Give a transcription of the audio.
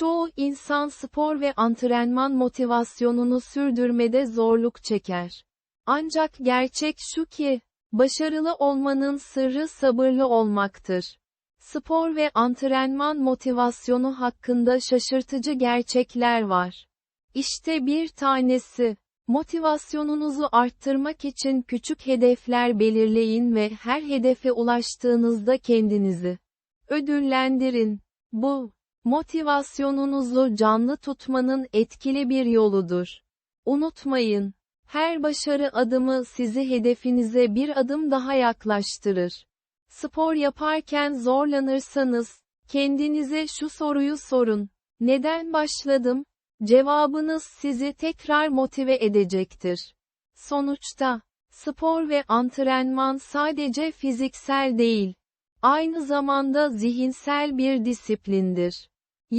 Çoğu insan spor ve antrenman motivasyonunu sürdürmede zorluk çeker. Ancak gerçek şu ki, başarılı olmanın sırrı sabırlı olmaktır. Spor ve antrenman motivasyonu hakkında şaşırtıcı gerçekler var. İşte bir tanesi. Motivasyonunuzu arttırmak için küçük hedefler belirleyin ve her hedefe ulaştığınızda kendinizi ödüllendirin. Bu, motivasyonunuzu canlı tutmanın etkili bir yoludur. Unutmayın, her başarı adımı sizi hedefinize bir adım daha yaklaştırır. Spor yaparken zorlanırsanız, kendinize şu soruyu sorun. Neden başladım? Cevabınız sizi tekrar motive edecektir. Sonuçta, spor ve antrenman sadece fiziksel değil, aynı zamanda zihinsel bir disiplindir.